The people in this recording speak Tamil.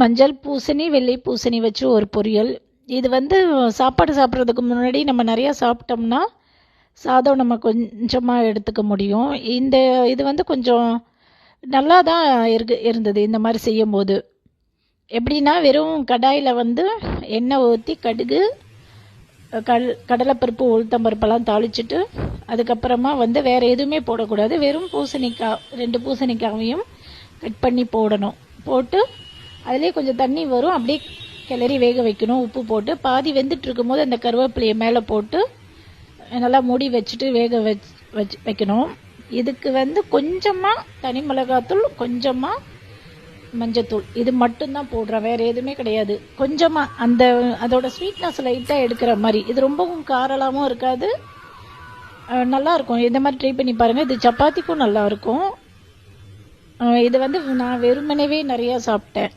மஞ்சள் பூசணி வெள்ளை பூசணி வச்சு ஒரு பொரியல். இது வந்து சாப்பாடு சாப்பிட்றதுக்கு முன்னாடி நம்ம நிறையா சாப்பிட்டோம்னா சாதம் நம்ம கொஞ்சமாக எடுத்துக்க முடியும். இந்த இது வந்து கொஞ்சம் நல்லா தான் இருக்கு இருந்தது இந்த மாதிரி செய்யும்போது. எப்படின்னா வெறும் கடாயில் வந்து எண்ணெய் ஊற்றி கடுகு கல் கடலைப்பருப்பு உளுத்தம்பருப்பெல்லாம் தாளிச்சிட்டு அதுக்கப்புறமா வந்து வேறு எதுவுமே போடக்கூடாது. வெறும் பூசணிக்காய் ரெண்டு பூசணிக்காயையும் கட் பண்ணி போடணும். போட்டு அதுலேயே கொஞ்சம் தண்ணி வரும். அப்படியே கிளறி வேக வைக்கணும். உப்பு போட்டு பாதி வெந்துட்டு இருக்கும்போது அந்த கருவேப்பிலையை மேலே போட்டு நல்லா மூடி வச்சுட்டு வேக வச் வச்சு வைக்கணும். இதுக்கு வந்து கொஞ்சமாக தனி மிளகாத்தூள் கொஞ்சமாக மஞ்சத்தூள். இது மட்டும்தான் போடுறேன். வேறு எதுவுமே கிடையாது. கொஞ்சமாக அந்த அதோட ஸ்வீட்னஸ் லைட்டாக எடுக்கிற மாதிரி. இது ரொம்பவும் காரலாகவும் இருக்காது. நல்லாயிருக்கும். இந்த மாதிரி ட்ரை பண்ணி பாருங்கள் இது சப்பாத்திக்கும் நல்லாயிருக்கும். இது வந்து நான் வெறுமனவே நிறையா சாப்பிட்டேன்.